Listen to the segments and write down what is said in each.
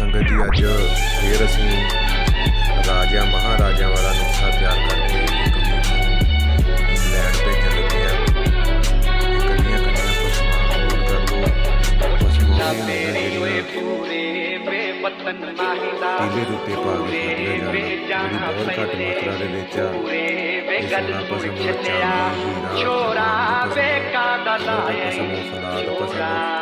ਸੰਗਤ ਜੀ ਅੱਜ ਫੇਰ ਅਸੀਂ ਰਾਜਾ ਮਹਾਰਾਜਾ ਵਾਲਾ ਨੁਸਖਾ ਤਿਆਰ ਕਰਕੇ ਇੱਕ ਵੀਰ ਨੂੰ ਇੰਗਲੈਂਡ ਭੇਜਣ ਲੱਗੇ ਆ ਕੱਲੀਆਂ ਕੱਲੀਆਂ ਪਸ਼ੂਆਂ ਹੋਣ ਕਰ ਲੋ ਪਸ਼ੂ ਨਾ ਹੋਣੀਆਂ ਨੇ ਤੇਰੀ ਓਏ ਜਿਹੜੀਆਂ ਪੂਰੇ ਬੇਵਤਨ ਨਹੀਂ ਦਾ ਟੀਲੇ ਦੇ ਉੱਤੇ ਪਾ ਕੇ ਖਾਧੀਆਂ ਜਾਣ ਜਿਹੜੀ ਬਹੁਤ ਘੱਟ ਮਾਤਰਾ ਦੇ ਵਿੱਚ ਆ ਪੂਰੇ ਵੇ ਇਸ ਗੱਲ ਨਾਲ ਨੂੰ ਪਸ਼ੂ ਚੱਲਿਆ ਹੀਰਾ ਛੋਰਾ। ਵੇ ਕਾਦਾ ਲਾਇਆ ਪਸਮ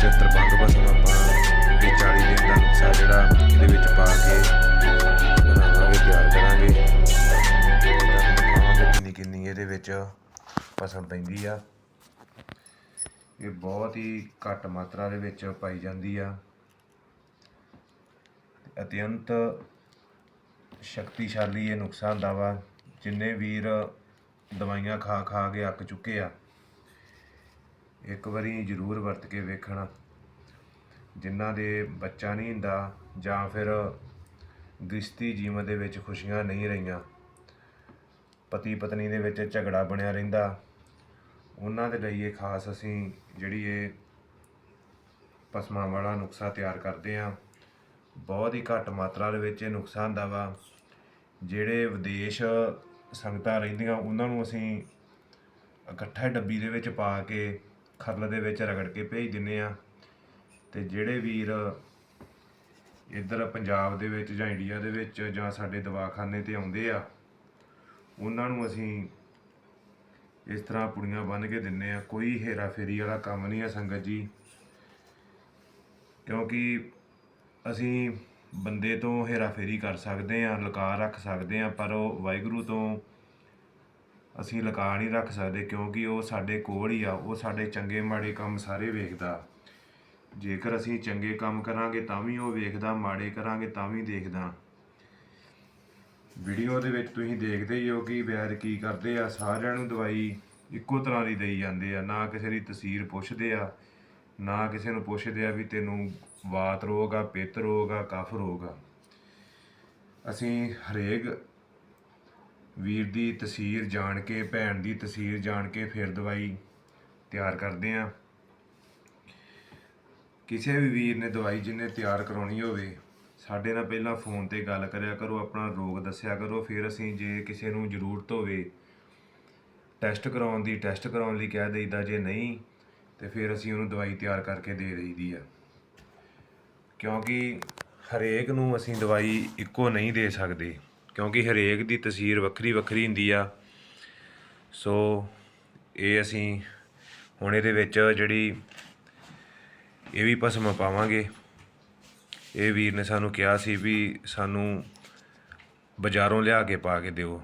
75 ਬੰਗ ਬਸਮ ਆਪਾਂ ਇਹ 40 ਦਿਨ ਦਾ ਨੁਕਸਾ ਜਿਹੜਾ ਇਹਦੇ ਵਿੱਚ ਪਾ ਕੇ ਬਣਾਵਾਂਗੇ, ਤਿਆਰ ਕਰਾਂਗੇ। ਦਿਖਾਵਾਂਗੇ ਕਿੰਨੀ ਕਿੰਨੀ ਇਹਦੇ ਵਿੱਚ ਬਸਮ ਪੈਂਦੀ ਆ। ਇਹ ਬਹੁਤ ਹੀ ਘੱਟ ਮਾਤਰਾ ਦੇ ਵਿੱਚ ਪਾਈ ਜਾਂਦੀ ਆ। ਅਤਿਅੰਤ ਸ਼ਕਤੀਸ਼ਾਲੀ ਇਹ ਨੁਕਸਾਨ ਦਾ ਵਾ ਜਿੰਨੇ ਵੀਰ ਦਵਾਈਆਂ ਖਾ ਖਾ ਕੇ ਅੱਕ ਚੁੱਕੇ ਆ। ਇੱਕ ਵਾਰੀ ਜ਼ਰੂਰ ਵਰਤ ਕੇ ਵੇਖਣ। ਜਿਨ੍ਹਾਂ ਦੇ ਬੱਚਾ ਨਹੀਂ ਹੁੰਦਾ ਜਾਂ ਫਿਰ ਗ੍ਰਸਤੀ ਜੀਵਨ ਦੇ ਵਿੱਚ ਖੁਸ਼ੀਆਂ ਨਹੀਂ ਰਹੀਆਂ ਪਤੀ ਪਤਨੀ ਦੇ ਵਿੱਚ ਝਗੜਾ ਬਣਿਆ ਰਹਿੰਦਾ। ਉਹਨਾਂ ਦੇ ਲਈ ਇਹ ਖਾਸ ਅਸੀਂ ਜਿਹੜੀ ਇਹ ਪਸਮਾ ਵਾਲਾ ਨੁਕਸਾ ਤਿਆਰ ਕਰਦੇ ਆ ਬਹੁਤ ਹੀ ਘੱਟ ਮਾਤਰਾ ਦੇ ਵਿੱਚ ਇਹ ਨੁਕਸਾ ਹੁੰਦਾ ਵਾ। ਜਿਹੜੇ ਵਿਦੇਸ਼ ਸੰਗਤਾਂ ਰਹਿੰਦੀਆਂ, ਉਹਨਾਂ ਨੂੰ ਅਸੀਂ ਇਕੱਠਾ ਡੱਬੀ ਦੇ ਵਿੱਚ ਪਾ ਕੇ ਖਰਲ ਦੇ ਵਿੱਚ ਰਗੜ ਕੇ ਭੇਜ ਦਿੰਨੇ ਆ। ਤੇ ਜਿਹੜੇ ਵੀਰ ਇੱਧਰ ਪੰਜਾਬ ਦੇ ਵਿੱਚ ਜਾਂ ਇੰਡੀਆ ਦੇ ਵਿੱਚ ਜਾਂ ਸਾਡੇ ਦਵਾਖਾਨੇ ਤੇ ਆਉਂਦੇ ਆ, ਉਹਨਾਂ ਨੂੰ ਅਸੀਂ ਇਸ ਤਰ੍ਹਾਂ ਪੁੜੀਆਂ ਬੰਨ੍ਹ ਕੇ ਦਿੰਨੇ ਆ। ਕੋਈ ਹੇਰਾ ਫੇਰੀ ਵਾਲਾ ਕੰਮ ਨਹੀਂ ਆ ਸੰਗਤ ਜੀ। ਕਿਉਂਕਿ ਅਸੀਂ ਬੰਦੇ ਤੋਂ ਹੇਰਾਫੇਰੀ ਕਰ ਸਕਦੇ ਹਾਂ ਲੁਕਾ ਰੱਖ ਸਕਦੇ ਹਾਂ ਪਰ ਉਹ ਵਾਹਿਗੁਰੂ ਤੋਂ ਅਸੀਂ ਲਗਾ ਨਹੀਂ ਰੱਖ ਸਕਦੇ ਕਿਉਂਕਿ ਉਹ ਸਾਡੇ ਕੋਲ ਹੀ ਆ, ਉਹ ਸਾਡੇ ਚੰਗੇ ਮਾੜੇ ਕੰਮ ਸਾਰੇ ਵੇਖਦਾ। ਜੇਕਰ ਅਸੀਂ ਚੰਗੇ ਕੰਮ ਕਰਾਂਗੇ ਤਾਂ ਵੀ ਉਹ ਵੇਖਦਾ, ਮਾੜੇ ਕਰਾਂਗੇ ਤਾਂ ਵੀ ਦੇਖਦਾ। ਵੀਡੀਓ ਦੇ ਵਿੱਚ ਤੁਸੀਂ ਦੇਖਦੇ ਹੀ ਹੋ ਕਿ ਵੈਦ ਕੀ ਕਰਦੇ ਆ, ਸਾਰਿਆਂ ਨੂੰ ਦਵਾਈ ਇੱਕੋ ਤਰ੍ਹਾਂ ਦੀ ਦੇਈ ਜਾਂਦੇ ਆ, ਨਾ ਕਿਸੇ ਦੀ ਤਸਵੀਰ ਪੁੱਛਦੇ ਆ, ਨਾ ਕਿਸੇ ਨੂੰ ਪੁੱਛਦੇ ਆ ਵੀ ਤੈਨੂੰ ਵਾਤ ਰੋਗ ਆ, ਪਿੱਤ ਰੋਗ ਆ, ਕਫ ਰੋਗ ਆ। ਅਸੀਂ ਹਰੇਕ ਵੀਰ ਦੀ ਤਸਵੀਰ ਜਾਣ ਕੇ, ਭੈਣ ਦੀ ਤਸਵੀਰ ਜਾਣ ਕੇ ਫਿਰ ਦਵਾਈ ਤਿਆਰ ਕਰਦੇ ਆ। ਕਿਸੇ ਵੀ ਵੀਰ ਨੇ ਦਵਾਈ ਜਿਹਨੇ ਤਿਆਰ ਕਰਾਉਣੀ ਹੋਵੇ, ਸਾਡੇ ਨਾਲ ਪਹਿਲਾਂ ਫੋਨ ਤੇ ਗੱਲ ਕਰਿਆ ਕਰੋ, ਆਪਣਾ ਰੋਗ ਦੱਸਿਆ ਕਰੋ, ਫਿਰ ਅਸੀਂ ਜੇ ਕਿਸੇ ਨੂੰ ਜ਼ਰੂਰਤ ਹੋਵੇ ਟੈਸਟ ਕਰਾਉਣ ਦੀ, ਟੈਸਟ ਕਰਾਉਣ ਲਈ ਕਹਿ ਦੇਈਦਾ, ਜੇ ਨਹੀਂ, ਤੇ ਫਿਰ ਅਸੀਂ ਉਹਨੂੰ ਦਵਾਈ ਤਿਆਰ ਕਰਕੇ ਦੇ ਦੇਈਦੀ ਆ। ਕਿਉਂਕਿ ਹਰੇਕ ਨੂੰ ਅਸੀਂ ਦਵਾਈ ਇੱਕੋ ਨਹੀਂ ਦੇ ਸਕਦੇ। ਕਿਉਂਕਿ ਹਰੇਕ ਦੀ ਤਸਵੀਰ ਵੱਖਰੀ ਵੱਖਰੀ ਹੁੰਦੀ ਆ। ਸੋ ਇਹ ਅਸੀਂ ਹੁਣ ਇਹਦੇ ਵਿੱਚ ਜਿਹੜੀ ਇਹ ਵੀ ਭਸਮ ਪਾਵਾਂਗੇ। ਇਹ ਵੀਰ ਨੇ ਸਾਨੂੰ ਕਿਹਾ ਸੀ ਵੀ ਸਾਨੂੰ ਬਾਜ਼ਾਰੋਂ ਲਿਆ ਕੇ ਪਾ ਕੇ ਦਿਓ।